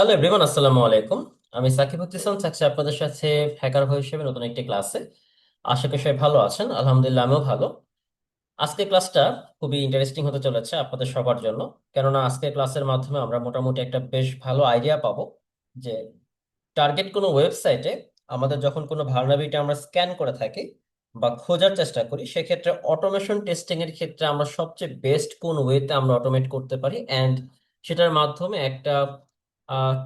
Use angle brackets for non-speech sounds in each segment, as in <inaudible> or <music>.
Hello everyone আসসালামু আলাইকুম আমি সাকিব হোসেন থাকছি আপনাদের সাথে হ্যাকার ভয় হিসেবে নতুন একটি ক্লাসে আশা করি সবাই ভালো আছেন। আলহামদুলিল্লাহ, আমিও ভালো। আজকের ক্লাসটা খুবই ইন্টারেস্টিং হতে চলেছে আপনাদের সবার জন্য। কেননা আজকের ক্লাসের মাধ্যমে আমরা মোটামুটি একটা বেশ ভালো আইডিয়া পাবো যে টার্গেট কোনো ওয়েবসাইটে আমাদের যখন কোনো ভালনারেবিলিটি আমরা স্ক্যান করে থাকি বা খোঁজার চেষ্টা করি, সেক্ষেত্রে অটোমেশন টেস্টিং এর ক্ষেত্রে আমরা সবচেয়ে বেস্ট কোন ওয়েতে আমরা অটোমেট করতে পারি। অ্যান্ড সেটার মাধ্যমে একটা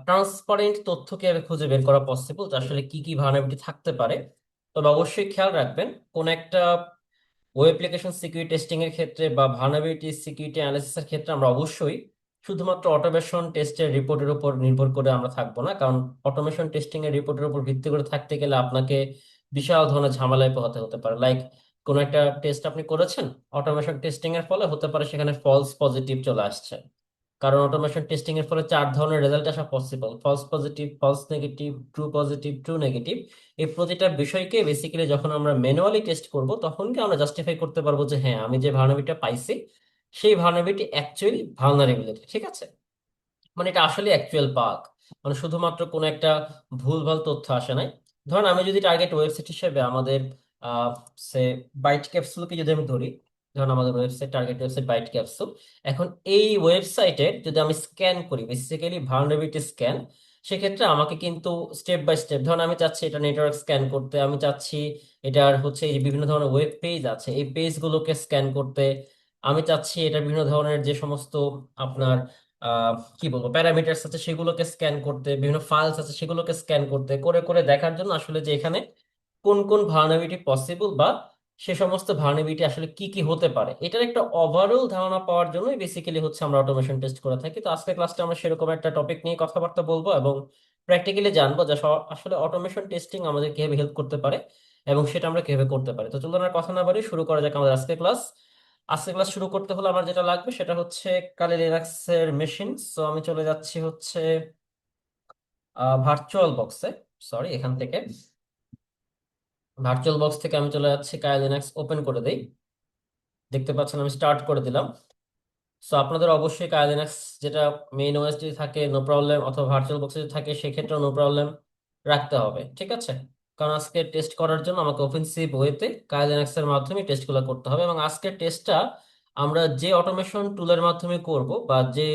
ট্রান্সপারেন্ট তথ্য খুঁজে বের করা পসিবল যে আসলে কি কি ভালনারেবিলিটি থাকতে পারে। তবে অবশ্যই খেয়াল রাখবেন, কোন একটা ওয়েব অ্যাপ্লিকেশন সিকিউরিটি টেস্টিং এর ক্ষেত্রে বা ভালনারেবিলিটি সিকিউরিটি অ্যানালিসিস এর ক্ষেত্রে আমরা অবশ্যই শুধুমাত্র অটোমেশন টেস্টের রিপোর্টের উপর নির্ভর করে আমরা থাকব না। কারণ অটোমেশন টেস্টিং এর রিপোর্টের উপর ভিত্তি করে থাকতে গেলে আপনাকে বিশাল ধরনের ঝামেলায় পোহাতে হতে পারে। লাইক কোন একটা টেস্ট আপনি করেছেন অটোমেশন টেস্টিং এর ফলে হতে পারে সেখানে ফলস পজিটিভ চলে আসছে। কারণ অটোমেশন টেস্টিং এর ফলে চার ধরনের রেজাল্ট আসা possible false positive false negative true positive true negative এই প্রতিটা বিষয়কে বেসিক্যালি যখন আমরা ম্যানুয়ালি টেস্ট করব, তখন কি আমরা জাস্টিফাই করতে পারব যে হ্যাঁ আমি যে ভালনারেবিলিটিটা পাইছি, সেই ভালনারেবিলিটি অ্যাকচুয়ালি ভালনারেবিলিটি ঠিক আছে? মানে এটা আসলে অ্যাকচুয়াল বাগ মানে শুধুমাত্র কোনো একটা ভুলভাল তথ্য আসে নাই। ধরেন আমি যদি টার্গেট ওয়েবসাইট হিসেবে আমাদের সে বাইট ক্যাপসুলকে যদি আমি ধরি ধরুন আমাদের website target website byte capsule এখন এই ওয়েবসাইটের যদি আমি স্ক্যান করি বেসিক্যালি ভালনারেবিলিটি স্ক্যান সেক্ষেত্রে আমাকে কিন্তু স্টেপ বাই স্টেপ ধরুন আমি চাচ্ছি এটা নেটওয়ার্ক স্ক্যান করতে, আমি চাচ্ছি এটার হচ্ছে এই বিভিন্ন ধরনের ওয়েব পেজ আছে, এই পেজগুলোকে স্ক্যান করতে, আমি চাচ্ছি এটা বিভিন্ন ধরনের যে সমস্ত আপনার কি বলব প্যারামিটার্স আছে সেগুলোকে স্ক্যান করতে, বিভিন্ন ফাইলস আছে সেগুলোকে স্ক্যান করতে, করে করে দেখার জন্য আসলে যে এখানে কোন কোন ভার্নাবিলিটি পসিবল বা সে সমস্ত ভার্নাবিলিটি আসলে কি কি হতে পারে? এটার একটা ওভারঅল ধারণা পাওয়ার জন্যই বেসিক্যালি হচ্ছে আমরা অটোমেশন টেস্ট করে থাকি। তো আজকের ক্লাসটা আমরা সেরকম একটা টপিক নিয়ে কথাবার্তা বলব এবং প্র্যাকটিক্যালি জানব যে আসলে অটোমেশন টেস্টিং আমাদের কীভাবে হেল্প করতে পারে এবং সেটা আমরা কীভাবে করতে পারি। তো চলুন আর কথা না বাড়ি শুরু করা যাক আমাদের আজকের ক্লাস আজকের ক্লাস শুরু করতে হলে আমার যেটা লাগবে সেটা হচ্ছে কালি লিনাক্সের মেশিন সো আমি চলে যাচ্ছি হচ্ছে ভার্চুয়াল বক্সে সরি এখান থেকে। ভার্চুয়াল বক্স থেকে আমি চলে যাচ্ছি কালি লিনাক্স ওপেন করে দেই। দেখতে পাচ্ছেন আমি স্টার্ট করে দিলাম। সো আপনাদের অবশ্যই কালি লিনাক্স যেটা মেইন ওএস যদি থাকে নো প্রবলেম অথবা ভার্চুয়াল বক্সে যদি থাকে সেক্ষেত্রে নো প্রবলেম রাখতে হবে, ঠিক আছে? কারণ আজকে টেস্ট করার জন্য আমাকে অফেন্সিভ ওয়েতে কালি লিনাক্স এর মাধ্যমে টেস্টগুলো করতে হবে এবং আজকের টেস্টটা আমরা যে অটোমেশন টুলের মাধ্যমে করব বা যে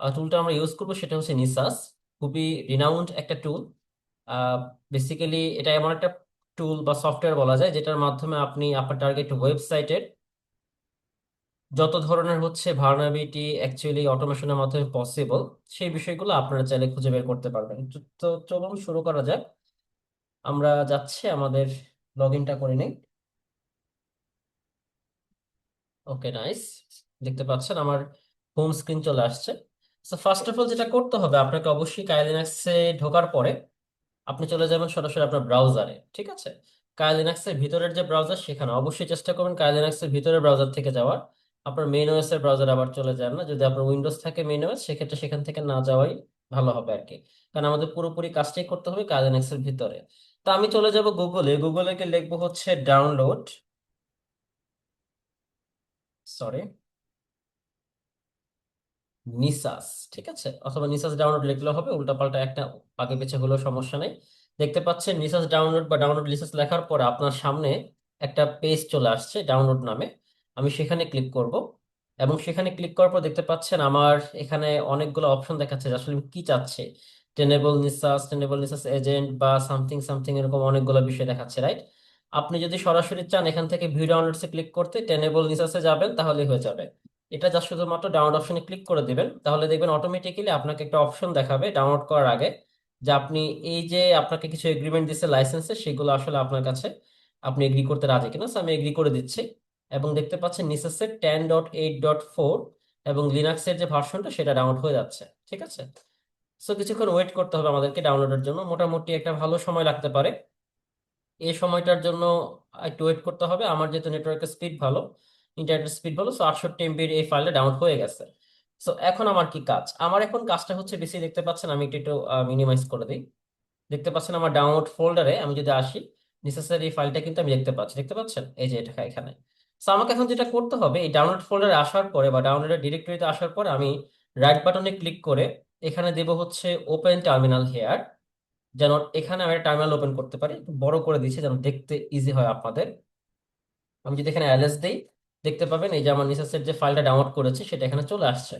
টুলটা আমরা ইউজ করব সেটা হচ্ছে নিসাস খুবই রিনাউন্ড একটা টুল বেসিক্যালি এটা এমন একটা টুল বা সফটওয়্যার বলা যায়, যেটার মাধ্যমে আপনি আপনার টার্গেট ওয়েবসাইটের যত ধরনের হচ্ছে ভার্নাবিলিটি অ্যাকচুয়ালি অটোমেশনের মাধ্যমে পসিবল সেই বিষয়গুলো আপনারা চাইলে খুঁজে বের করতে পারবেন। তো তো চলুন শুরু করা যাক। আমরা যাচ্ছি, আমাদের লগ ইনটা করে নিই। ওকে নাইস দেখতে পাচ্ছেন আমার হোম স্ক্রিন চলে আসছে। সো ফার্স্ট অফ অল যেটা করতে হবে, আপনাকে অবশ্যই কাইলিনাক্সে ঢোকার পরে আপনি চলে যাবেন সরাসরি আপনার ব্রাউজারে ঠিক আছে? কাইলিনাক্সের ভিতরের যে ব্রাউজার সেখানে অবশ্যই চেষ্টা করবেন কাইলিনাক্সের ভিতরের ব্রাউজার থেকে যাওয়ার। আপনার মেইন ওএস এর ব্রাউজার আবার চলে যান না। যদি আপনার উইন্ডোজ থাকে মেইন ওএস সেক্ষেত্রে সেখান থেকে না যাওয়াই ভালো হবে আর কি কারণ আমাদের পুরোপুরি কাজটাই করতে হবে কাইলিনাক্সের ভিতরে। তো আমি চলে যাব গুগলে গুগলে গিয়ে লিখব হচ্ছে ডাউনলোড সরি নিসাস, ঠিক আছে? অথবা নিসাস ডাউনলোড লিখলেও হবে, উল্টাপাল্টা একটা আগে পিছে হলেও সমস্যা নেই। দেখতে পাচ্ছেন নিসাস ডাউনলোড বা ডাউনলোড লিসাস লেখার পরে আপনার সামনে একটা পেজ চলে আসছে ডাউনলোড নামে। আমি সেখানে ক্লিক করব এবং সেখানে ক্লিক করার পর দেখতে পাচ্ছেন আমার এখানে অনেকগুলো অপশন দেখাচ্ছে আসলে কি চাচ্ছে? Tenable Nessus Tenable Nessus agent বা সামথিং সামথিং এরকম অনেকগুলো বিষয় দেখাচ্ছে রাইট আপনি যদি সরাসরি চান এখান থেকে ভিউ ডাউনলোডসে ক্লিক করতে টেনেবল নিসাসে যাবেন তাহলে হয়ে যাবে। এটা জাস্ট শুধুমাত্র ডাউনলোড অপশনে ক্লিক করে দিবেন। তাহলে দেখবেন অটোমেটিক্যালি আপনাকে একটা অপশন দেখাবে ডাউনলোড করার আগে যে আপনি এই যে আপনাকে কিছু এগ্রিমেন্ট দিচ্ছে লাইসেন্সে সেগুলো আসলে আপনার কাছে আপনি এগ্রি করতে রাজি কিনা। আমি এগ্রি করে দিচ্ছি। এবং দেখতে পাচ্ছেন নিসেসের ten dot eight dot four এবং লিনাক্সের যে ভার্সনটা সেটা ডাউনলোড হয়ে যাচ্ছে। ঠিক আছে? সো কিছুক্ষণ ওয়েট করতে হবে আমাদেরকে ডাউনলোডের জন্য। মোটামুটি একটা ভালো সময় লাগতে পারে। এই সময়টার জন্য একটু ওয়েট করতে হবে। আমার যেহেতু নেটওয়ার্কের স্পিড ভালো ইন্টারনেট স্পিড বলো সো আটষট্টি এমবির এই ফাইলটা ডাউনলোড হয়ে গেছে। সো এখন আমার কি কাজ? আমার এখন কাজটা হচ্ছে বেশি দেখতে পাচ্ছেন, আমি একটু একটু মিনিমাইজ করে দিই। দেখতে পাচ্ছেন আমার ডাউনলোড ফোল্ডারে আমি যদি আসি নেসেসারি ফাইলটা কিন্তু আমি দেখতে পাচ্ছি। দেখতে পাচ্ছেন? এই যে এটা এখানে। সো আমাকে এখন যেটা করতে হবে, এই ডাউনলোড ফোল্ডারে আসার পরে বা ডাউনলোডের ডিরেক্টরিতে আসার পরে আমি রাইট বাটনে ক্লিক করে, এখানে দেব হচ্ছে ওপেন টার্মিনাল হেয়ার যেন এখানে আমি টার্মিনাল ওপেন করতে পারি। বড় করে দিচ্ছি যেন দেখতে ইজি হয় আপনাদের। আমি যদি এখানে এলএস দেই দেখতে পাবেন, এই যে আমার নিসাসের যে ফাইলটা ডাউনলোড করেছে, সেটা এখানে চলে আসছে।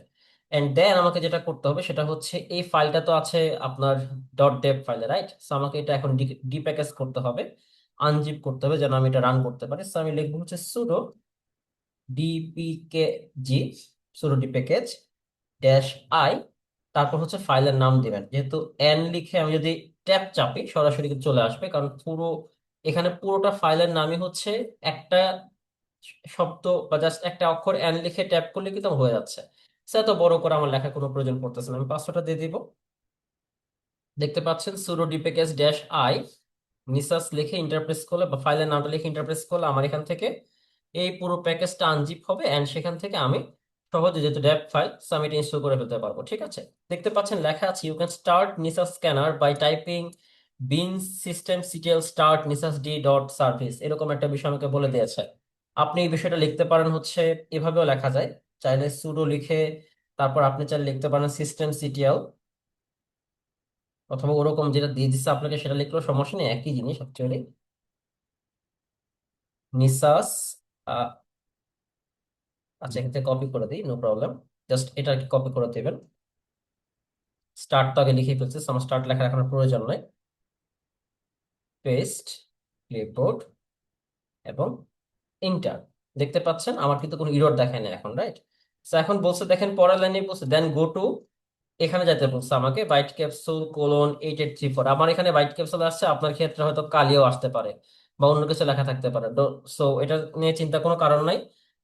এন্ড দেন আমাকে যেটা করতে হবে, সেটা হচ্ছে এই ফাইলটা তো আছে আপনার. ডট ডেভ ফাইলে রাইট সো আমাকে এটা এখন ডিপ্যাকেজ করতে হবে আনজিপ করতে হবে যেন আমি এটা রান করতে পারি। সো আমি লিখব হচ্ছে sudo dpkg sudo d package dash I তারপর হচ্ছে ফাইলের নাম দিবেন। যেহেতু এন লিখে আমি যদি ট্যাপ চাপি, সরাসরি চলে আসবে, কারণ পুরো, এখানে পুরোটা ফাইলের নামই হচ্ছে একটা শব্দ বা জাস্ট একটা অক্ষর এন লিখে ট্যাপ করলে কিন্তু হয়ে যাচ্ছে। সে এত বড় করে আমার লেখা কোনো প্রয়োজন পড়তেছে না। আমি পাসওয়ার্ডটা দিয়ে দিব। দেখতে পাচ্ছেন sudo dpkg dash I Nessus লিখে ইন্টারপ্রেস করলে বা ফাইলের নামটা লিখে ইন্টারপ্রেস করলে আমার এখান থেকে এই পুরো প্যাকেজটা আনজিপ হবে। অ্যান্ড সেখান থেকে আমি সহজে যেহেতু ড্যাপ ফাইল সামিট ইনস্টল করে ফেলতে পারব। ঠিক আছে? দেখতে পাচ্ছেন, লেখা আছে you can start Nessus scanner by typing bin system CTL start Nessus D dot service এরকম একটা বিষয় আমাকে বলে দিয়েছে। আপনি এই বিষয়টা লিখতে পারেন হচ্ছে, এভাবেও লেখা যায়। চাইলে সুডো লিখে তারপর আপনি চাইলে লিখতে পারেন সিস্টেম সিটিএল অথবা ওরকম যেটা দিয়ে দিচ্ছে আপনাকে সেটা লিখলেও সমস্যা নেই, একই জিনিস অ্যাকচুয়ালি নিসাস আচ্ছা এখান থেকে কপি করে দিই নো প্রবলেম জাস্ট এটা কি কপি করে দেবেন। স্টার্ট তো আগে লিখে ফেলছি আমার স্টার্ট লেখার এখন প্রয়োজন নয় পেস্ট ক্লিপবোর্ড এবং ইন্টার দেখতে পাচ্ছেন? আমার কিন্তু কোনো ইরর দেখায় না এখন রাইট এখন বলছে দেখেন পরের লাইনে বলছে দেন গো টু এখানে যেতে বলছে আমাকে byte capsule colon eight eight three four আমার এখানে বাইট ক্যাপসুল আসছে আপনার ক্ষেত্রে হয়তো কালিও আসতে পারে বা অন্য কিছু লেখা থাকতে পারে। সো এটা নিয়ে চিন্তা কোনো কারণ নাই।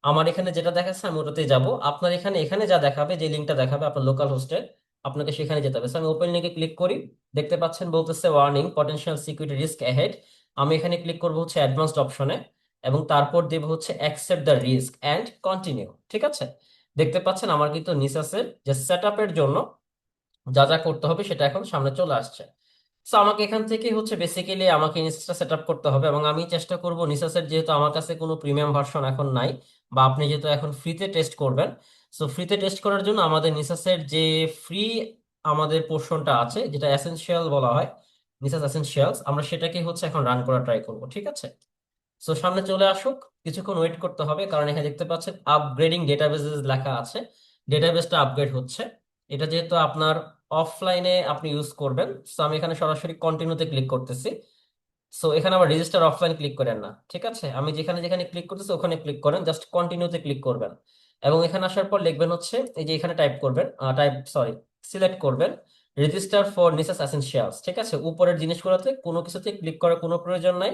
আমার এখানে যেটা দেখাচ্ছে আমি ওটাতেই যাব। আপনার এখানে এখানে যা দেখাবে যে লিঙ্কটা দেখাবে আপনার লোকাল হোস্টে আপনাকে সেখানে যেতে হবে। So, আমি ওপেন লিঙ্কে ক্লিক করি দেখতে পাচ্ছেন বলতেছে warning potential security risk ahead আমি এখানে ক্লিক করব হচ্ছে অ্যাডভান্সড অপশনে এবং তারপর দেব হচ্ছে accept the risk and continue ঠিক আছে? দেখতে পাচ্ছেন আমার কিন্তু নিসাসের যে সেট জন্য যা যা করতে হবে সেটা এখন সামনে চলে আসছে। সো আমাকে এখান থেকে হচ্ছে বেসিক্যালি আমাকে নিসাসটা সেট আপ করতে হবে এবং আমি চেষ্টা করব নিসাসের যেহেতু আমার কাছে কোনো প্রিমিয়াম ভার্সন এখন নাই বা আপনি যেহেতু এখন ফ্রিতে টেস্ট করবেন সো ফ্রিতে টেস্ট করার জন্য আমাদের নিসাসের যে ফ্রি আমাদের পোর্শনটা আছে, যেটা এসেনশিয়াল বলা হয়, নিসাস এসেনশিয়ালস আমরা সেটাকে হচ্ছে এখন রান করা ট্রাই করব, ঠিক আছে? সো সামনে চলে আসুক, কিছুক্ষণ ওয়েট করতে হবে, কারণ এখানে দেখতে পাচ্ছেন আপগ্রেডিং ডেটাবেসেস লেখা আছে। ডেটাবেসটা আপগ্রেড হচ্ছে। এটা যেহেতু আপনার অফলাইনে আপনি ইউজ করবেন সো আমি এখানে সরাসরি কন্টিনিউতে ক্লিক করতেছি। সো এখানে আবার রেজিস্টার অফলাইন ক্লিক করেন না, ঠিক আছে? আমি যেখানে যেখানে ক্লিক করতেছি, ওখানে ক্লিক করেন জাস্ট কন্টিনিউতে ক্লিক করবেন। এবং এখানে আসার পর লিখবেন হচ্ছে, এই যে এখানে টাইপ করবেন টাইপ সরি সিলেক্ট করবেন রেজিস্টার ফর নিসেস এসেনশিয়ালস ঠিক আছে? উপরের জিনিসগুলোতে কোনো কিছুতে ক্লিক করার কোনো প্রয়োজন নাই।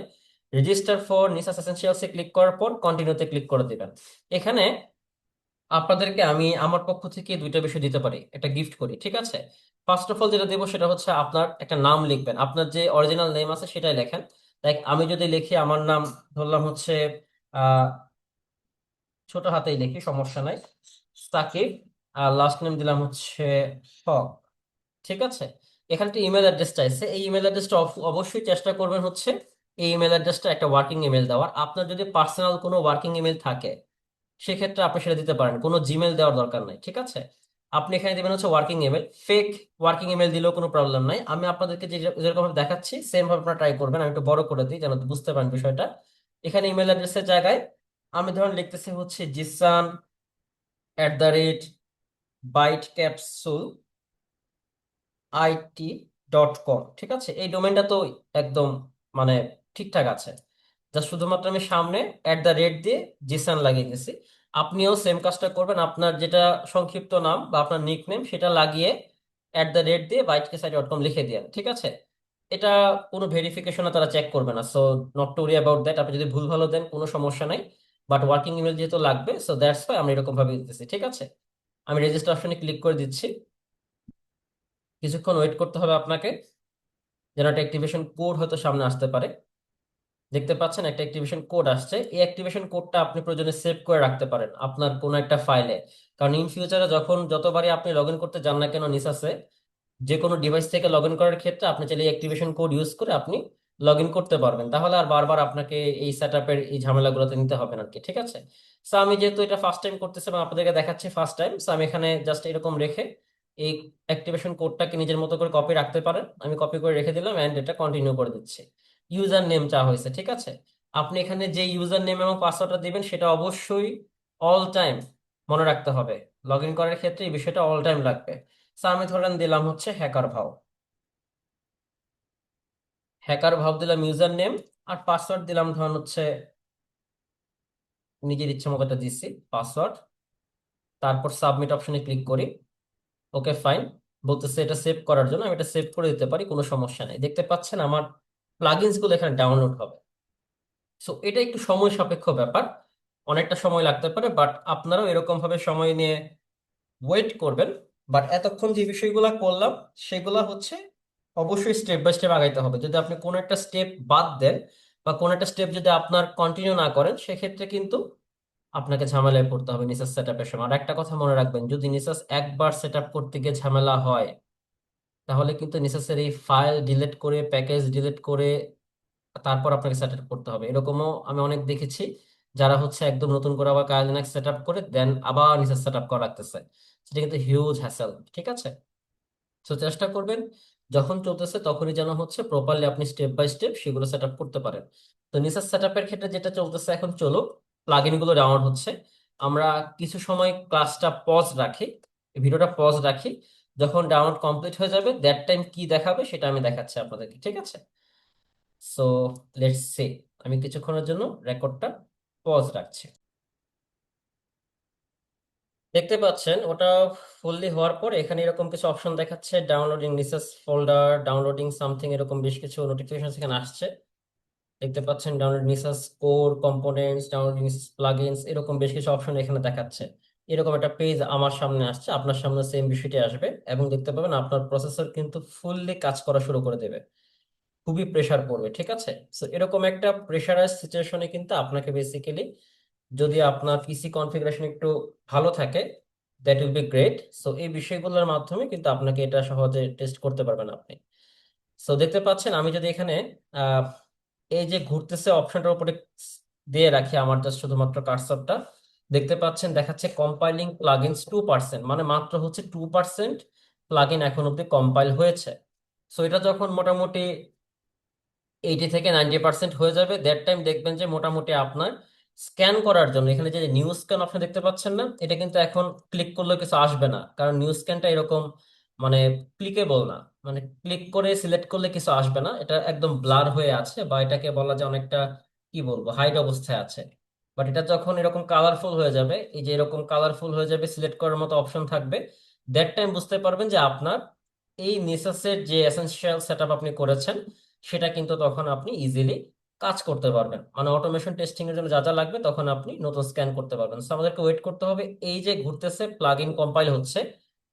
রেজিস্টার ফর নিসাস এসেনশিয়ালসে ক্লিক করার পর কন্টিনিউতে ক্লিক করে দিবেন। এখানে আপনাদেরকে আমি আমার পক্ষ থেকে দুইটা বিষয় দিতে পারি, একটা গিফট করি, ঠিক আছে? ফার্স্ট অফ অল যেটা দেবো সেটা হচ্ছে আপনার একটা নাম লিখবেন। আপনার যে অরিজিনাল নেম আছে সেটাই লেখেন। লাইক আমি যদি লিখি আমার নাম ধরলাম হচ্ছে আহ ছোট হাতেই লিখি, সমস্যা নাই। সাকিব আর লাস্ট নেম দিলাম হচ্ছে হক, ঠিক আছে? এখানে একটা ইমেল অ্যাড্রেস চাইছে। এই ইমেল অ্যাড্রেসটা অবশ্যই চেষ্টা করবেন হচ্ছে এই ইমেল অ্যাড্রেসটা একটা ওয়ার্কিং ইমেল দেওয়ার। আপনার যদি পার্সোনাল কোনো ওয়ার্কিং ইমেল থাকে, সেক্ষেত্রে আপনি সেটা দিতে পারেন। কোনো জিমেল দেওয়ার দরকার নাই, ঠিক আছে? আপনি এখানে দেবেন হচ্ছে working email fake working email দিলেও কোনো প্রবলেম নাই। আমি আপনাদেরকে যে যেরকম ভাবে দেখাচ্ছি সেম ভাবে আপনারা ট্রাই করবেন। আমি একটু বড় করে দিই যেন বুঝতে পারেন বিষয়টা। এখানে ইমেল অ্যাড্রেসের জায়গায় আমি ধরুন লিখতেছি হচ্ছে Zisan at the rate byte capsule IT dot com ঠিক আছে? এই ডোমেনটা তো একদম মানে ঠিকঠাক আছে। যা শুধুমাত্র আমি সামনে অ্যাট দ্য রেট দিয়ে জিসান লাগিয়ে দিয়েছি। আপনিও সেম কাজটা করবেন। আপনার যেটা সংক্ষিপ্ত নাম বা আপনার নিক নেম সেটা লাগিয়ে অ্যাট দ্য রেট দিয়ে বাইটকেসাই ডট কম লিখে দিয়েন ঠিক আছে? এটা কোনো ভেরিফিকেশনে তারা চেক করবে না। So not to worry about that আপনি যদি ভুল ভালো দেন, কোনো সমস্যা নাই। বাট ওয়ার্কিং ইমেল যেহেতু লাগবে সো দ্যাটস ওয়াই আমরা এরকম ভাবে দিতেছি, ঠিক আছে? আমি রেজিস্টার অপশনে ক্লিক করে দিচ্ছি। কিছুক্ষণ ওয়েট করতে হবে আপনাকে, যেন একটা অ্যাক্টিভেশন কোড হয়তো সামনে আসতে পারে। দেখতে পাচ্ছেন একটা অ্যাক্টিভেশন কোড আসছে। এই অ্যাক্টিভেশন কোডটা আপনি প্রয়োজনে সেভ করে রাখতে পারেন আপনার কোনো একটা ফাইলে কারণ ইন ফিউচারে যখন যতবারই আপনি লগ ইন করতে যান না কেন নিসাসে যে কোনো ডিভাইস থেকে লগ ইন করার ক্ষেত্রে আপনি চাইলে এই অ্যাক্টিভেশন কোড ইউজ করে আপনি লগ ইন করতে পারবেন। তাহলে আর বারবার আপনাকে এই সেট আপের এই ঝামেলাগুলোতে নিতে হবে না কি, ঠিক আছে? সো আমি যেহেতু এটা ফার্স্ট টাইম করতেছি এবং আপনাদেরকে দেখাচ্ছি ফার্স্ট টাইম সো আমি এখানে জাস্ট এরকম রেখে এই অ্যাক্টিভেশন কোডটাকে নিজের মতো করে কপি রাখতে পারেন। আমি কপি করে রেখে দিলাম এন্ড এটা কন্টিনিউ করে দিচ্ছি। ইউজার নেম চা হয়েছে, ঠিক আছে? আপনি এখানে যে ইউজার নেম এবং পাসওয়ার্ডটা দিবেন, সেটা অবশ্যই অল টাইম মনে রাখতে হবে। লগ ইন করার ক্ষেত্রে এই বিষয়টা অল টাইম লাগবে। আমি ধরেন দিলাম হচ্ছে হ্যাকার ভাও। হ্যাকার ভাব দিলাম ইউজার নেম আর পাসওয়ার্ড দিলাম ধরুন হচ্ছে নিজের ইচ্ছা মতো দিচ্ছি পাসওয়ার্ড তারপর সাবমিট অপশনে ক্লিক করি। ওকে ফাইন বলতেছে এটা সেভ করার জন্য, আমি এটা সেভ করে দিতে পারি, কোনো সমস্যা নেই। দেখতে পাচ্ছেন আমার প্লাগইনসগুলো এখানে ডাউনলোড হবে। সো এটা একটু সময় সাপেক্ষ ব্যাপার। অনেকটা সময় লাগতে পারে বাট আপনারাও এরকম ভাবে সময় নিয়ে ওয়েট করবেন। বাট এতক্ষণ যে বিষয়গুলো করলাম, সেগুলা হচ্ছে অবশ্যই স্টেপ বাই স্টেপ আগাইতে হবে। যদি আপনি কোনো একটা স্টেপ বাদ দেন বা কোনো একটা স্টেপ যদি আপনার কন্টিনিউ না করেন, সেক্ষেত্রে কিন্তু আপনাকে ঝামেলায় পড়তে হবে নিসাস সেট আপের সময়। আর একটা কথা মনে রাখবেন, যদি নিসাস একবার সেট আপ করতে গিয়ে ঝামেলা হয় তাহলে কিন্তু নিসেসারি ফাইল ডিলিট করে প্যাকেজ ডিলিট করে তারপর আপনাকে সেট আপ করতে হবে। এরকমও আমি অনেক দেখেছি যারা হচ্ছে একদম নতুন করে আবার কাজ লিনাক্স সেট আপ করে দেন আবার নিসাস সেট আপ করা রাখতেছে। সেটা কিন্তু হিউজ হ্যাসেল ঠিক আছে? তো চেষ্টা করবেন, যখন চলতেছে তখনই যেন হচ্ছে প্রপারলি আপনি স্টেপ বাই স্টেপ সেগুলো সেট আপ করতে পারেন। তো নিসাস সেট আপের ক্ষেত্রে যেটা চলতেছে এখন চলো প্লাগইনগুলো ডাউনলোড হচ্ছে। আমরা কিছু সময় ক্লাসটা পজ রাখি ভিডিওটা পজ রাখি। যখন ডাউনলোড কমপ্লিট হয়ে যাবে দ্যাট টাইম কি দেখাবে সেটা আমি দেখাচ্ছি আপনাদেরকে, ঠিক আছে? সো লেটস সে আমি কিছুক্ষণের জন্য রেকর্ডটা পজ রাখছি। দেখতে পাচ্ছেন, ওটা ফুললি হওয়ার পর এখানে এরকম কিছু অপশন দেখাচ্ছে downloading Nessus folder downloading something এরকম বেশ কিছু নোটিফিকেশন এখানে আসছে। দেখতে পাচ্ছেন download Nessus core components download plugins এরকম বেশ কিছু অপশন এখানে দেখাচ্ছে। এরকম একটা পেজ আমার সামনে আসছে, আপনার সামনে সেম বিষয়টি আসবে এবং দেখতে পাবেন আপনার প্রসেসর কিন্তু ফুললি কাজ করা শুরু করে দেবে। খুবই প্রেশার পড়বে, ঠিক আছে? সো এরকম একটা প্রেসারাইজ সিচুয়েশনে কিন্তু আপনাকে বেসিক্যালি যদি আপনার পিসি কনফিগারেশন একটু ভালো থাকে that will be great so এই বিষয়গুলোর মাধ্যমে কিন্তু আপনাকে এটা সহজে টেস্ট করতে পারবেন আপনি। সো দেখতে পাচ্ছেন আমি যদি এখানে এই যে ঘুরতেছে অপশনটার উপরে দিয়ে রাখি আমার জাস্ট শুধুমাত্র কার্সরটা দেখতে পাচ্ছেন দেখাচ্ছে কম্পাইলিং প্লাগইনস টু পার্সেন্ট মানে মাত্র হচ্ছে টু পার্সেন্ট প্লাগইন এখন অব্দি কম্পাইল হয়েছে। সো এটা যখন মোটামুটি এইটি থেকে নাইনটি পার্সেন্ট হয়ে যাবে দ্যাট টাইম দেখবেন যে মোটামুটি আপনার স্ক্যান করার জন্য, এখানে যে নিউ স্ক্যান অপশন দেখতে পাচ্ছেন না, এটা কিন্তু এখন ক্লিক করলে কিছু আসবে না, কারণ নিউ স্ক্যানটা এরকম মানে ক্লিকেবল না। মানে ক্লিক করে সিলেক্ট করলে কিছু আসবে না, এটা একদম ব্লার হয়ে আছে বা এটাকে বলা যায় অনেকটা কি বলব হাইড অবস্থায় আছে। বাট এটা যখন এরকম কালারফুল হয়ে যাবে, এই যে এরকম কালারফুল হয়ে যাবে সিলেক্ট করার মতো অপশন থাকবে দ্যাট টাইম বুঝতে পারবেন যে আপনার এই নিসাসের যে এসেনশিয়াল সেটআপ আপনি করেছেন, সেটা কিন্তু তখন আপনি ইজিলি কাজ করতে পারবেন। মানে অটোমেশন টেস্টিং এর জন্য যা যা লাগবে তখন আপনি নতুন স্ক্যান করতে পারবেন। সো আমাদেরকে ওয়েট করতে হবে, এই যে ঘুরতেছে প্লাগ ইন কম্পাইল হচ্ছে,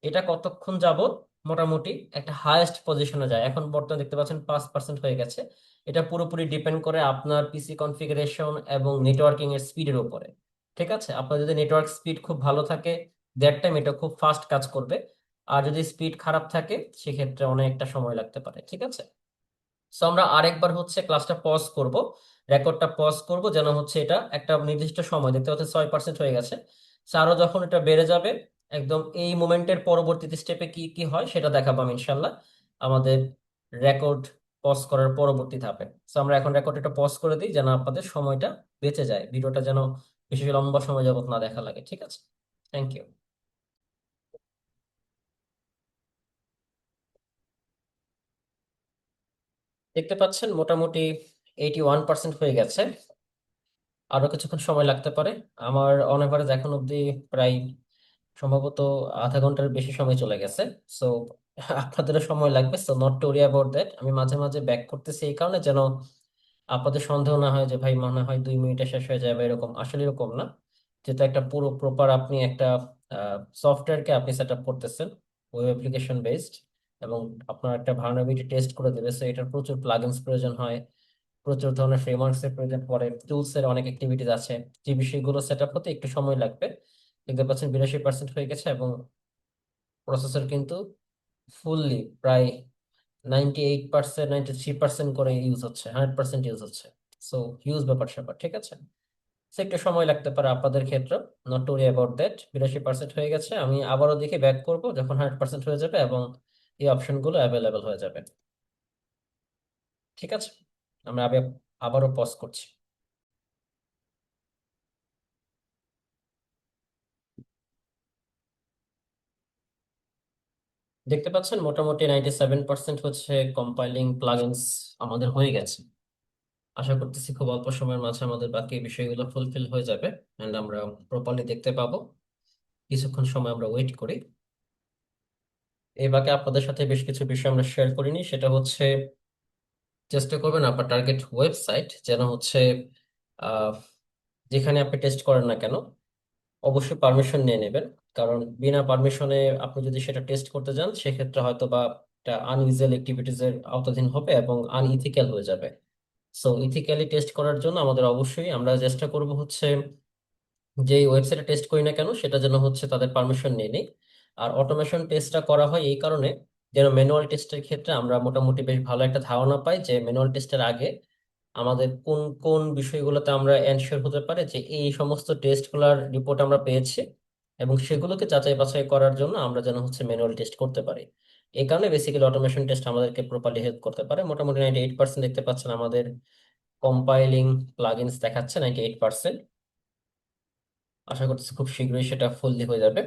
এটা কতক্ষণ যাবত মোটামুটি একটা হাইয়েস্ট পজিশনে যায়। এখন বর্তমানে দেখতে পাচ্ছেন পাঁচ পার্সেন্ট হয়ে গেছে। এটা পুরোপুরি ডিপেন্ড করে আপনার পিসি কনফিগারেশন এবং নেটওয়ার্কিং এর স্পিডের উপরে। ঠিক আছে? আপনার যদি নেটওয়ার্ক স্পিড খুব ভালো থাকে দ্যাট টাইম এটা খুব ফাস্ট কাজ করবে। আর যদি স্পিড খারাপ থাকে, সেক্ষেত্রে অনেকটা সময় লাগতে পারে। ঠিক আছে? সো আমরা আরেকবার হচ্ছে ক্লাসটা পজ করব। রেকর্ডটা পজ করব, যেন হচ্ছে এটা একটা নির্দিষ্ট সময়, দেখতে পাচ্ছেন ছয় পার্সেন্ট হয়ে গেছে। So, আরও যখন এটা বেড়ে যাবে, একদম এই মোমেন্টের পরবর্তীতে স্টেপে কি কি হয়, সেটা দেখাবো আমি ইনশাল্লাহ আমাদের রেকর্ড পজ করার পরবর্তী ধাপে। সো আমরা এখন রেকর্ডটা পজ করে দিই যেন আপনাদের সময়টা বেঁচে যায়, ভিডিওটা যেন বেশি লম্বা সময় যাবত না দেখা লাগে, ঠিক আছে? থ্যাংক ইউ দেখতে পাচ্ছেন মোটামুটি এইটি ওয়ান পার্সেন্ট হয়ে গেছে। আরও কিছুক্ষণ সময় লাগতে পারে। আমার অন এখন অব্দি প্রায় সম্ভবত আধা ঘণ্টার বেশি সময় চলে গেছে। সো আপনাদেরও সময় লাগবে so not to worry about that আমি মাঝে মাঝে ব্যাক করতেছি এই কারণে যেন আপনাদের সন্দেহ না হয় যে, ভাই, মনে হয় দুই মিনিটে শেষ হয়ে যাবে, এরকম। আসলে এরকম না। যেহেতু একটা পুরো প্রপার আপনি একটা সফটওয়্যারকে আপনি সেট আপ করতেছেন ওয়েব অ্যাপ্লিকেশন বেসড এবং আপনার একটা ভার্নাবিলিটি টেস্ট করে দেবে সো এটার প্রচুর প্লাগইনস প্রয়োজন হয়, প্রচুর ধরনের ফ্রেমওয়ার্কস এর প্রয়োজন পড়ে টুলস এর অনেক অ্যাক্টিভিটিস আছে, যে বিষয়গুলো সেট আপ হতে একটু সময় লাগবে। দেখতে পাচ্ছেন, বিরাশি পার্সেন্ট হয়ে গেছে, এবং প্রসেসর কিন্তু ফুললি প্রায় ninety eight percent ninety three percent করে ইউজ হচ্ছে হান্ড্রেড পার্সেন্ট ইউজ হচ্ছে। সো হিউজ ব্যাপার স্যাপার, ঠিক আছে? একটু সময় লাগতে পারে আপনাদের ক্ষেত্রে not to worry about that বিরাশি পার্সেন্ট হয়ে গেছে, আমি আবারও দেখে ব্যাক করব যখন হান্ড্রেড পার্সেন্ট হয়ে যাবে এবং এই অপশনগুলো অ্যাভেলেবেল হয়ে যাবে। ঠিক আছে? আমরা আবার, আবারও পজ করছি। দেখতে পাচ্ছেন মোটামুটি নাইনটি সেভেন পার্সেন্ট হচ্ছে কম্পাইলিং প্লাগইনস আমাদের হয়ে গেছে। আশা করতেছি খুব অল্প সময়ের মাঝে আমাদের বাকি বিষয়গুলো ফুলফিল হয়ে যাবে এন্ড আমরা প্রপারলি দেখতে পাবো। কিছুক্ষণ সময় আমরা ওয়েট করি। এই বাকি আপনাদের সাথে বেশ কিছু বিষয় আমরা শেয়ার করিনি, সেটা হচ্ছে চেষ্টা করবেন আপনার টার্গেট ওয়েবসাইট যেন হচ্ছে যেখানে আপনি টেস্ট করেন না কেন, অবশ্যই পারমিশন নিয়ে নেবেন। কারণ বিনা পারমিশনে আপনি যদি সেটা টেস্ট করতে যান, সেক্ষেত্রে হয়তো বা এটা আনইউজুয়াল অ্যাক্টিভিটিস এর আওতাধীন হবে এবং আনইথিক্যাল হয়ে যাবে। সো ইথিক্যালি টেস্ট করার জন্য আমাদের অবশ্যই আমরা চেষ্টা করব হচ্ছে যে ওয়েবসাইটে টেস্ট করি না কেন, সেটা যেন হচ্ছে তাদের পারমিশন নিয়ে নিই। আর অটোমেশন টেস্টটা করা হয় এই কারণে যেন ম্যানুয়াল টেস্টের ক্ষেত্রে আমরা মোটামুটি বেশ ভালো একটা ধারণা পাই যে ম্যানুয়াল টেস্টের আগে আমাদের কোন কোন বিষয়গুলোতে আমরা এনশিওর হতে পারে যে এই সমস্ত টেস্টগুলোর রিপোর্ট আমরা পেয়েছি। এবং সেগুলোকে যাচাই বাছাই করার জন্য আমরা যেন হচ্ছে ম্যানুয়াল টেস্ট করতে পারি। এই কারণে বেসিক্যালি অটোমেশন টেস্ট আমাদেরকে প্রপারলি হেল্প করতে পারে। মোটামুটি নাইনটি এইট পার্সেন্ট দেখতে পাচ্ছেন আমাদের কম্পাইলিং প্লাগইনস দেখাচ্ছে নাইনটি এইট পার্সেন্ট আশা করছি খুব শীঘ্রই সেটা ফুললি হয়ে যাবে।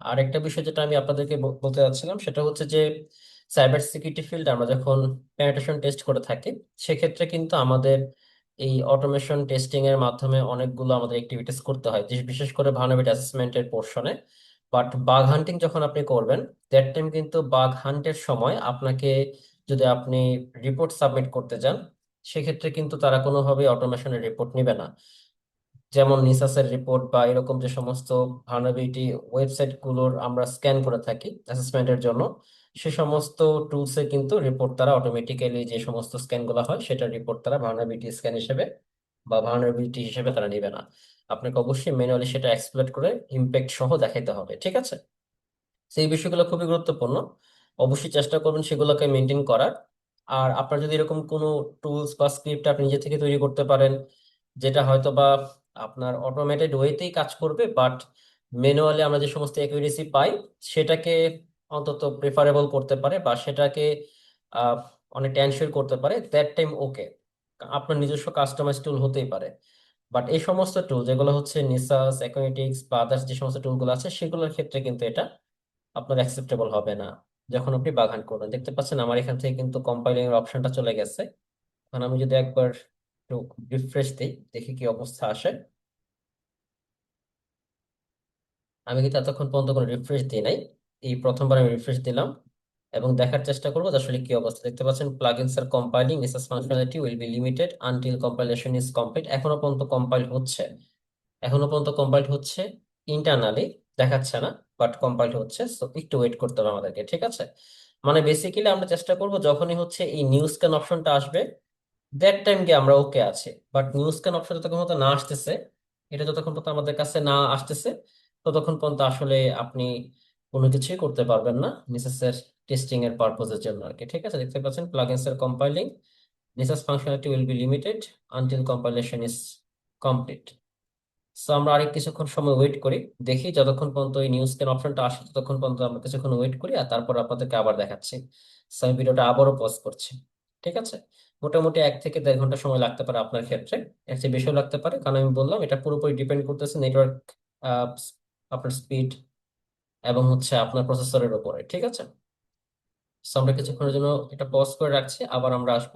আর একটা বিষয় যেটা আমি আপনাদেরকে বলতে চাচ্ছিলাম সেটা হচ্ছে যে সাইবার সিকিউরিটি ফিল্ড আমরা যখন পেনিট্রেশন টেস্ট করে থাকি, সেক্ষেত্রে কিন্তু আমাদের এই অটোমেশন টেস্টিং এর মাধ্যমে অনেকগুলো আমাদের অ্যাক্টিভিটিস করতে হয় বিশেষ করে ভালনারেবিলিটি অ্যাসেসমেন্টের পোর্শনে বাট বাগ হান্টিং যখন আপনি করবেন দ্যাট টাইম কিন্তু বাগ হান্টের সময় আপনাকে যদি আপনি রিপোর্ট সাবমিট করতে যান সেক্ষেত্রে কিন্তু তারা কোনোভাবেই অটোমেশনের রিপোর্ট নেবে না। যেমন নিসাসের রিপোর্ট বা এরকম যে সমস্ত ভালনারেবিলিটি ওয়েবসাইটগুলোর আমরা স্ক্যান করে থাকি অ্যাসেসমেন্টের জন্য। সে সমস্ত টুলসে কিন্তু রিপোর্ট তারা অটোমেটিক্যালি যে সমস্ত স্ক্যানগুলো হয়, সেটা রিপোর্ট তারা ভালনারেবিলিটি স্ক্যান হিসেবে বা ভালনারেবিলিটি হিসেবে তারা নেবে না। আপনাকে অবশ্যই ম্যানুয়ালি সেটা এক্সপ্লোর করে ইম্প্যাক্ট সহ দেখাইতে হবে, ঠিক আছে? সেই বিষয়গুলো খুবই গুরুত্বপূর্ণ। অবশ্যই চেষ্টা করবেন সেগুলোকে মেনটেন করার। আর আপনার যদি এরকম কোনো টুলস বা স্ক্রিপ্ট আপনি নিজে থেকে তৈরি করতে পারেন, যেটা হয়তো বা আপনার অটোমেটেড ওয়েতেই কাজ করবে বাট ম্যানুয়ালি আমরা যে সমস্ত অ্যাকুরেসি পাই, সেটাকে অন্তত প্রেফারেবল করতে পারে বা সেটাকে অনেকটা এনশিওর করতে পারে দ্যাট টাইম ওকে আপনার নিজস্ব কাস্টমাইজ টুল হতেই পারে। বাট এই সমস্ত টুল যেগুলো হচ্ছে নিসাস অ্যাকুয়েটিক্স বা আদার্স যে সমস্ত টুলগুলো আছে, সেগুলোর ক্ষেত্রে কিন্তু এটা আপনার অ্যাকসেপ্টেবল হবে না। যখন আপনি বাগান করবেন, দেখতে পাচ্ছেন আমার এখান থেকে কিন্তু কম্পাইলিং এর অপশনটা চলে গেছে। এখন আমি যদি একবার একটু রিফ্রেশ দিই, দেখি কি অবস্থা আসে। আমি কিন্তু এতক্ষণ পর্যন্ত কোনো রিফ্রেশ দিই নাই। এই প্রথমবার আমি রিফ্রেশ দিলাম এবং দেখার চেষ্টা করব আসলে কি অবস্থা। দেখতে পাচ্ছেন plugins R compiling Nessus functionality will be limited until compilation is complete এখনও পর্যন্ত কম্পাইল হচ্ছে। এখনও পর্যন্ত কম্পাইল হচ্ছে ইন্টারনালি দেখাচ্ছে না বাট কম্পাইল হচ্ছে সো একটু ওয়েট করতে হবে আমাদেরকে, ঠিক আছে? মানে বেসিক্যালি আমরা চেষ্টা করব যখনই হচ্ছে এই নিউজ স্ক্যান অপশনটা আসবে দ্যাট টাইম গিয়ে আমরা ওকে আছে। বাট নিউজ স্ক্যান অপশন যতক্ষণ পর্যন্ত না আসতেছে, এটা যতক্ষণ পর্যন্ত আমাদের কাছে না আসতেছে, ততক্ষণ পর্যন্ত আসলে আপনি কোনো কিছুই করতে পারবেন না নিসেসের টেস্টিং এর পারপোজের জন্য আর কি ঠিক আছে? দেখতে পাচ্ছেন প্লাগইনস এর compiling Nessus functionality will be limited until compilation is complete so আমরা আরেক কিছুক্ষণ সময় ওয়েট করি, দেখি যতক্ষণ পর্যন্ত এই নিউজ স্ক্যান অপশনটা আসে, ততক্ষণ পর্যন্ত আমরা কিছুক্ষণ ওয়েট করি আর তারপর আপনাদেরকে আবার দেখাচ্ছি। সো আমি ভিডিওটা আবারও পজ করছি, ঠিক আছে? মোটামুটি এক থেকে দেড় ঘণ্টা সময় লাগতে পারে আপনার ক্ষেত্রে, এর চেয়ে বেশিও লাগতে পারে। কারণ আমি বললাম, এটা পুরোপুরি ডিপেন্ড করতেছে নেটওয়ার্ক আপনার স্পিড এবং হচ্ছে আপনার প্রসেসরের উপরে, ঠিক আছে? আমরা কিছুক্ষণের জন্য এটা পজ করে রাখছি, আবার আমরা আসব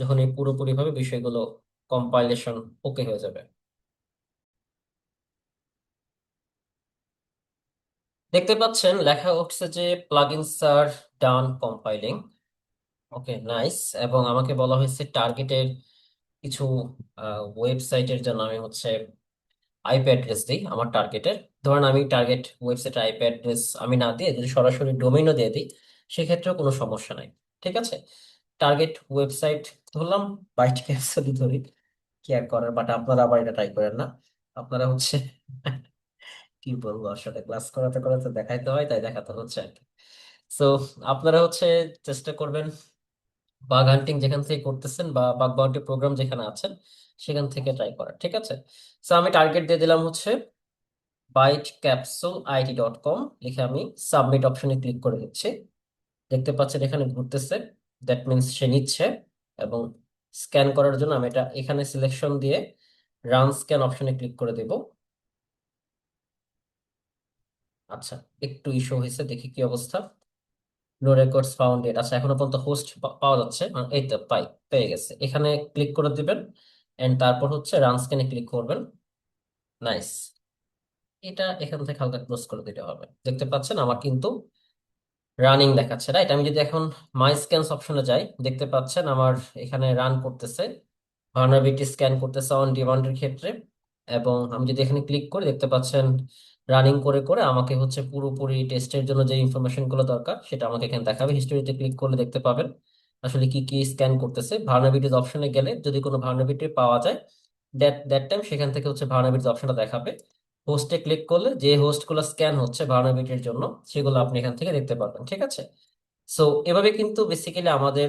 যখন এই পুরোপুরি ভাবে বিষয়গুলো কম্পাইলেশন ওকে হয়ে যাবে। দেখতে পাচ্ছেন, লেখা উঠছে যে প্লাগইনস আর ডান কম্পাইলিং ওকে নাইস এবং আমাকে বলা হয়েছে টার্গেটের কিছু ওয়েবসাইটের জন্য আমি হচ্ছে আইপি অ্যাড্রেস দিই, আমার টার্গেটের ধরেন আমি টার্গেট ওয়েবসাইট আইপি অ্যাড্রেস আমি না দিয়ে যদি সরাসরি ডোমেইনও দিয়ে দিই, সেক্ষেত্রেও কোনো সমস্যা নাই, ঠিক আছে? টার্গেট ওয়েবসাইট ধরলাম বাইট ক্যাপসুলই ধরি, কি আর করার? বাট আপনারা আবার এটা ট্রাই করেন না। আপনারা হচ্ছে <laughs> কি বলব আসলে ক্লাস করাতে করাতে দেখাইতে হয়, তাই দেখাতে হচ্ছে আর কি। সো আপনারা হচ্ছে চেষ্টা করবেন বাগ হান্টিং যেখান থেকে করতেছেন বা বাগ বাউন্টি প্রোগ্রাম যেখানে আছেন, সেখান থেকে ট্রাই করার, ঠিক আছে? সো আমি টার্গেট দিয়ে দিলাম হচ্ছে byte capsule IT dot com লিখে আমি সাবমিট অপশনে ক্লিক করে দিচ্ছি। দেখতে পাচ্ছেন এখানে ঘুরতেছে দ্যাট মিনস সে নিচ্ছে এবং স্ক্যান করার জন্য আমি এটা এখানে সিলেকশন দিয়ে রান স্ক্যান অপশনে ক্লিক করে দেব। আচ্ছা একটু ইস্যু হয়েছে দেখি কি অবস্থা। নো রেকর্ডস ফাউন্ডেড আচ্ছা এখনও পর্যন্ত হোস্ট পাওয়া যাচ্ছে আহ, এই তো পাই পেয়ে গেছে। এখানে ক্লিক করে দিবেন এন্ড তারপর হচ্ছে রান স্ক্যানে ক্লিক করবেন। নাইস এটা এখান থেকে হালকা ক্লোজ করে দিতে হবে। দেখতে পাচ্ছেন আমার কিন্তু রানিং দেখাচ্ছে রাইট আমি যদি এখন মাই স্ক্যানস অপশনে যাই, দেখতে পাচ্ছেন আমার এখানে রান করতেছে ভার্নাবিলিটি স্ক্যান করতেছে অন ডিমান্ডের ক্ষেত্রে, এবং আমি যদি এখানে ক্লিক করি, দেখতে পাচ্ছেন রানিং করে করে আমাকে হচ্ছে পুরোপুরি টেস্টের জন্য যে ইনফরমেশনগুলো দরকার, সেটা আমাকে এখানে দেখাবে। হিস্টোরিতে ক্লিক করলে দেখতে পাবেন আসলে কি কি স্ক্যান করতেছে। ভার্নাবিলিটিস অপশনে গেলে যদি কোনো ভার্নাবিলিটি পাওয়া যায় দ্যাট দ্যাট টাইম সেখান থেকে হচ্ছে ভার্নাবিলিটিস অপশনটা দেখাবে। হোস্টে ক্লিক করলে যে হোস্টগুলো স্ক্যান হচ্ছে ভার্নাবিলিটির জন্য, সেগুলো আপনি এখান থেকে দেখতে পারবেন, ঠিক আছে? সো এভাবে কিন্তু বেসিক্যালি আমাদের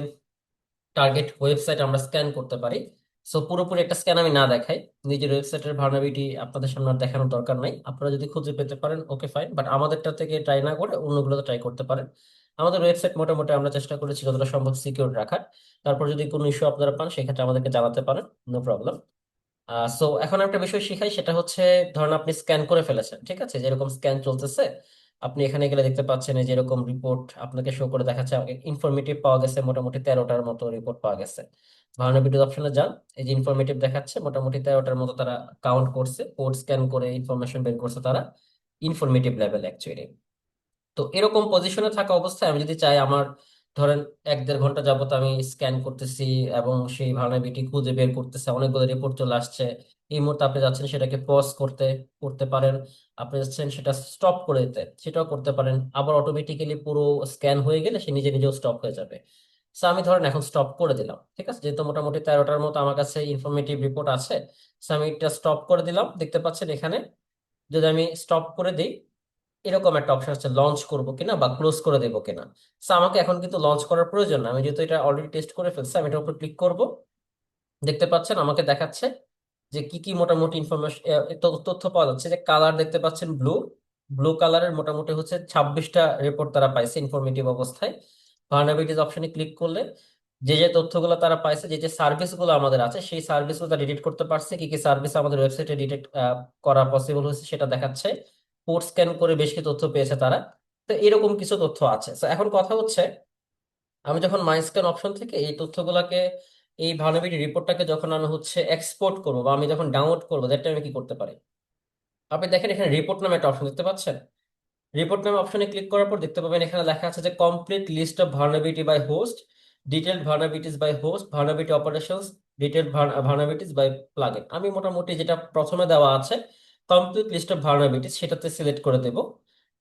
টার্গেট ওয়েবসাইট আমরা স্ক্যান করতে পারি। সো পুরোপুরি একটা স্ক্যান আমি না দেখাই। নিজের ওয়েবসাইটের ভার্নাবিলিটি আপনাদের সামনে দেখানোর দরকার নাই। আপনারা যদি খুঁজে পেতে পারেন ওকে ফাইন বাট আমাদেরটা থেকে ট্রাই না করে অন্যগুলোতে ট্রাই করতে পারেন। আমাদের ওয়েবসাইট মোটামুটি আমরা চেষ্টা করেছি যতটা সম্ভব সিকিউর রাখার। তারপর যদি কোনো ইস্যু আপনারা পান, সেক্ষেত্রে আমাদেরকে জানাতে পারেন নো প্রবলেম সো এখন একটা বিষয় শিখাই, সেটা হচ্ছে ধরেন আপনি স্ক্যান করে ফেলেছেন, ঠিক আছে? যেরকম স্ক্যান চলতেছে, আপনি এখানে গেলে দেখতে পাচ্ছেন এই যেরকম রিপোর্ট আপনাকে শো করে দেখাচ্ছে ইনফরমেটিভ পাওয়া গেছে মোটামুটি তেরোটার মতো রিপোর্ট পাওয়া গেছে। ভার্নাবিলিটি অপশনে যান, এই যে ইনফরমেটিভ দেখাচ্ছে, মোটামুটি তেরোটার মতো তারা কাউন্ট করছে কোড স্ক্যান করে ইনফরমেশন বের করছে তারা ইনফরমেটিভ লেভেল অ্যাকচুয়ালি তো এরকম পজিশনে থাকা অবস্থায় আমি যদি চাই আমার ধরেন এক দেড় ঘণ্টা যাবত আমি স্ক্যান করতেছি এবং সেই ভার্নাবিলিটি খুঁজে বের করতেছে, অনেকগুলো রিপোর্ট চলে আসছে। এই মুহূর্তে আপনি যাচ্ছেন সেটাকে পজ করতে করতে পারেন। আপনি যাচ্ছেন সেটা স্টপ করে দিতে, সেটাও করতে পারেন। আবার অটোমেটিক্যালি পুরো স্ক্যান হয়ে গেলে সে নিজে নিজেও স্টপ হয়ে যাবে। আমি ধরেন এখন স্টপ করে দিলাম, ঠিক আছে? যেহেতু মোটামুটি তেরোটার মতো আমার কাছে ইনফরমেটিভ রিপোর্ট আছে আমি এটা স্টপ করে দিলাম। দেখতে পাচ্ছেন এখানে যদি আমি স্টপ করে দিই এরকম একটা অপশন আছে লঞ্চ করব কিনা বা ক্লোজ করে দেবো কিনা। সো আমাকে এখন কিন্তু লঞ্চ করার প্রয়োজন না। আমি যেহেতু এটা অলরেডি টেস্ট করে ফেলছি, আমি এটার উপর ক্লিক করব। দেখতে পাচ্ছেন, আমাকে দেখাচ্ছে যে কি কি মোটামুটি ইনফরমেশন তথ্য পাওয়া যাচ্ছে। যে কালার দেখতে পাচ্ছেন ব্লু ব্লু কালারের মোটামুটি হচ্ছে ছাব্বিশটা রিপোর্ট তারা পাইছে ইনফরমেটিভ অবস্থায়। ভার্নাবিলিটিস অপশনে ক্লিক করলে যে যে তথ্যগুলো তারা পাইছে, যে যে সার্ভিসগুলো আমাদের আছে, সেই সার্ভিসগুলো তারা ডিটেক্ট করতে পারছে। কি কি সার্ভিস আমাদের ওয়েবসাইটে ডিটেক্ট করা পসিবল হয়েছে সেটা দেখাচ্ছে। কোড স্ক্যান করে বেশ কিছু তথ্য পেয়েছে তারা। তো এরকম কিছু তথ্য আছে। তো এখন কথা হচ্ছে, আমি যখন মাই স্ক্যান অপশন থেকে এই তথ্যগুলোকে, এই ভার্নাবিলিটি রিপোর্টটাকে যখন আমি হচ্ছে এক্সপোর্ট করব বা আমি যখন ডাউনলোড করব দ্যাট আমি কি করতে পারি? আপনি দেখেন এখানে রিপোর্ট নামে একটা অপশন দেখতে পাচ্ছেন? রিপোর্ট নামে অপশনে ক্লিক করার পর দেখতে পাবেন এখানে লেখা আছে যে complete list of vulnerability by host detailed vulnerabilities by host vulnerability operations detailed vulnerabilities by plugin আমি মোটামুটি যেটা প্রথমে দেওয়া আছে কমপ্লিট লিস্ট অফ ভার্নাবিলিটিস সেটাতে সিলেক্ট করে দেব।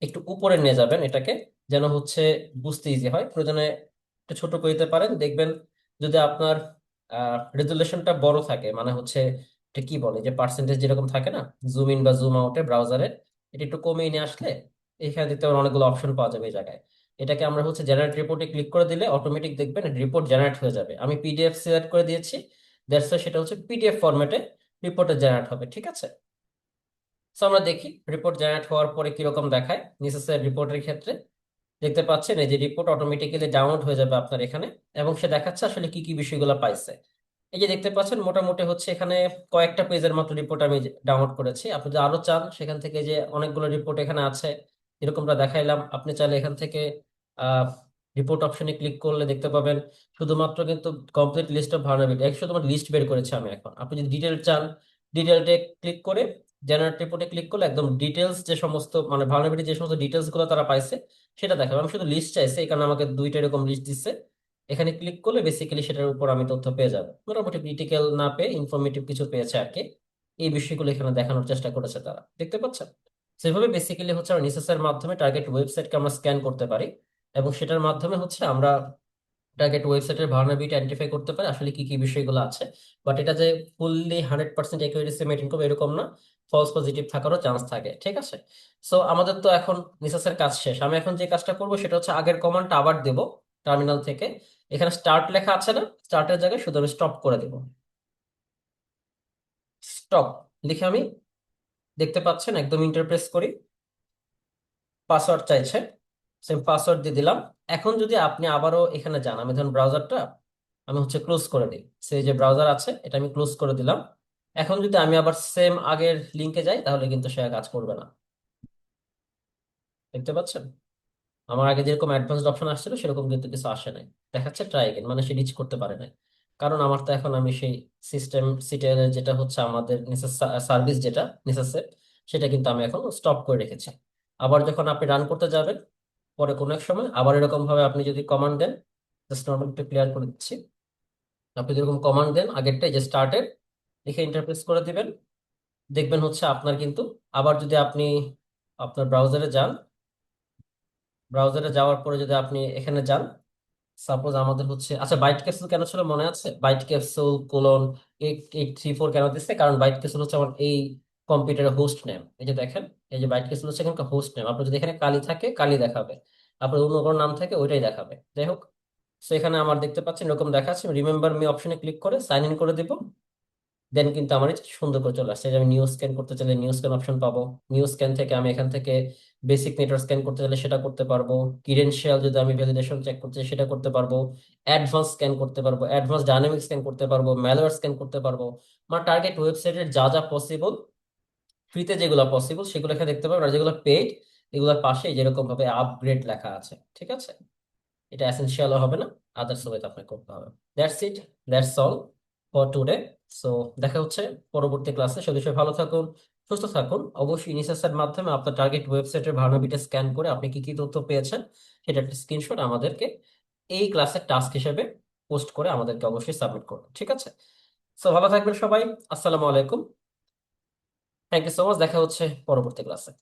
একটু উপরে নিয়ে যাবেন এটাকে, যেন হচ্ছে বুঝতে ইজি হয়। প্রয়োজনে একটু ছোট করে দিতে পারেন। দেখবেন যদি আপনার রেজুলেশনটা বড় থাকে মানে হচ্ছে এটা কি বলে? যে পার্সেন্টেজ যেরকম থাকে না জুম ইন বা জুম আউটে ব্রাউজারে এটা একটু কমিয়ে নিয়ে আসলে এখানে পাবেন অনেকগুলো অপশন পাওয়া যাবে এই জায়গায়। এটাকে আমরা হচ্ছে জেনারেট রিপোর্টে ক্লিক করে দিলে অটোমেটিক দেখবেন রিপোর্ট জেনারেট হয়ে যাবে। আমি পিডিএফ সিলেক্ট করে দিয়েছি দ্যাটস সেটা হচ্ছে পিডিএফ ফরম্যাটে রিপোর্টে জেনারেট হবে, ঠিক আছে? সো আমরা দেখি রিপোর্ট জেনারেট হওয়ার পরে কীরকম দেখায়। নেসেসারি রিপোর্টের ক্ষেত্রে দেখতে পাচ্ছেন এই যে রিপোর্ট অটোমেটিক্যালি ডাউনলোড হয়ে যাবে আপনার এখানে এবং সে দেখাচ্ছে আসলে কি কি বিষয়গুলো পাইছে। এই যে দেখতে পাচ্ছেন মোটামুটি হচ্ছে এখানে কয়েকটা পেজের মতো রিপোর্ট আমি ডাউনলোড করেছি। আপনি যদি আরও চান সেখান থেকে যে অনেকগুলো রিপোর্ট এখানে আছে, এরকমটা দেখাইলাম। আপনি চাইলে এখান থেকে রিপোর্ট অপশনে ক্লিক করলে দেখতে পাবেন শুধুমাত্র কিন্তু কমপ্লিট লিস্ট অফ ভার্নাবিলিটি এক শুধুমাত্র লিস্ট বের করেছি আমি এখন। আপনি যদি ডিটেল চান ডিটেলটে ক্লিক করে জেনারেট রিপোর্টে ক্লিক করলে একদম ডিটেলস যে সমস্ত মানে ভার্নাবিলিটি যে সমস্ত ডিটেলসগুলো তারা পাইছে, সেটা দেখাবে। আমি শুধু লিস্ট চাইছি কারণে আমাকে দুইটা এরকম লিস্ট দিচ্ছে। এখানে ক্লিক করলে বেসিক্যালি সেটার উপর আমি তথ্য পেয়ে যাব। মোটামুটি ক্রিটিক্যাল না পেয়ে ইনফরমেটিভ কিছু পেয়েছে আর কি। এই বিষয়গুলো এখানে দেখানোর চেষ্টা করেছে তারা। দেখতে পাচ্ছেন? সেভাবে বেসিক্যালি হচ্ছে আমরা নিসেসের মাধ্যমে টার্গেট ওয়েবসাইটকে আমরা স্ক্যান করতে পারি, এবং সেটার মাধ্যমে হচ্ছে আমরা টার্গেট ওয়েবসাইটের ভার্নাবিলিটি আইডেন্টিফাই করতে পারি, আসলে কি কি বিষয়গুলো আছে। বাট এটা যে fully hundred percent accuracy maintain করবে এরকম না। ফলস পজিটিভ থাকারও চান্স থাকে, ঠিক আছে? সো আমাদের তো এখন নিসেসের কাজ শেষ। আমি এখন যে কাজটা করব সেটা হচ্ছে আগের কমান্ডটা আবার দেব টার্মিনাল থেকে। এখানে স্টার্ট লেখা আছে না স্টার্টের জায়গায় শুধু আমি স্টপ করে দেব। স্টপ লিখে আমি দেখতে পাচ্ছেন, একদম ইন্টারপ্রেস করি। পাসওয়ার্ড চাইছে সেম পাসওয়ার্ড দিয়ে দিলাম। এখন যদি আপনি আবারও এখানে যান, আমি ধরুন ব্রাউজারটা আমি হচ্ছে ক্লোজ করে দিই। সেই যে ব্রাউজার আছে, এটা আমি ক্লোজ করে দিলাম। এখন যদি আমি আবার সেম আগের লিঙ্কে যাই, তাহলে কিন্তু সে কাজ করবে না। দেখতে পাচ্ছেন? আমার আগে যেরকম অ্যাডভান্সড অপশন আসছিল, সেরকম কিন্তু কিছু আসে নাই। দেখাচ্ছে ট্রাই এগেন মানে সে রিচ করতে পারে নাই। কারণ আমার তো এখন আমি সেই সিস্টেম সিটের যেটা হচ্ছে আমাদের সার্ভিস যেটা নেসেসের সেটা কিন্তু আমি এখন স্টপ করে রেখেছি। আবার যখন আপনি রান করতে যাবেন, পরে কোনো এক সময় আবার এরকম ভাবে আপনি যদি কমান্ড দেন জাস্ট নর্মাল একটু ক্লিয়ার করে দিচ্ছি। আপনি যেরকম কমান্ড দেন, আগেরটাই যে স্টার্টেড লিখে ইন্টারপ্রেস করে দিবেন। দেখবেন হচ্ছে আপনার কিন্তু, আবার যদি আপনি আপনার ব্রাউজারে যান ব্রাউজারে যাওয়ার পরে যদি আপনি এখানে যান সাপোজ আমাদের হচ্ছে আচ্ছা বাইট ক্যাপসুল কেন ছিল মনে আছে? Byte capsule colon eight eight three four কেন দিচ্ছে কারণ বাইট ক্যাপসুল হচ্ছে আমার এই কম্পিউটারের হোস্ট নেম এই যে দেখেন, এই যে বাইট ক্যাপসুল হচ্ছে এখানকার হোস্ট নেম আপনার যদি এখানে কালি থাকে, কালি দেখাবে। আপনার অন্য কোনো নাম থাকে, ওইটাই দেখাবে। যাই হোক তো এখানে আমার দেখতে পাচ্ছেন, এরকম দেখাচ্ছে। রিমেম্বার মি অপশনে ক্লিক করে সাইন ইন করে দিব। দেন কিন্তু আমার সুন্দর করে চলে আসছে আমি নিউ স্ক্যান করতে চাইলে নিউ স্ক্যান অপশন পাবো। নিউ স্ক্যান থেকে আমি এখান থেকে বেসিক নেটওয়ার্ক স্ক্যান করতে চাইলে সেটা করতে পারব। ক্রিডেনশিয়াল যদি আমি ভ্যালিডেশন চেক করতে চাই সেটা করতে পারব। অ্যাডভান্স স্ক্যান করতে পারব। অ্যাডভান্স ডাইনামিক স্ক্যান করতে পারব। ম্যালওয়্যার স্ক্যান করতে পারব। আমার টার্গেট ওয়েবসাইটের যা যা পসিবল ফ্রিতে যেগুলো পসিবল সেগুলো এখানে দেখতে পারবেন আর যেগুলো পেইড এগুলোর পাশে যেরকম ভাবে আপগ্রেড লেখা আছে। ঠিক আছে? এটা এসেনশিয়াল হবে না আদার্স ওয়েতে আপনাকে করতে হবে। That's it that's all for today so দেখা হচ্ছে পরবর্তী ক্লাসে সবাই সবাই ভালো থাকুন, সুস্থ থাকুন। অবশ্যই ইনিসেসের মাধ্যমে আপনার টার্গেট ওয়েবসাইটের ভার্নাবিটা স্ক্যান করে আপনি কি কি তথ্য পেয়েছেন, সেটা একটা স্ক্রিনশট আমাদেরকে এই ক্লাসের টাস্ক হিসেবে পোস্ট করে আমাদেরকে অবশ্যই সাবমিট করুন। ঠিক আছে? সো ভালো থাকবেন সবাই। আসসালামু আলাইকুম। থ্যাংক ইউ সো মাচ দেখা হচ্ছে পরবর্তী ক্লাসে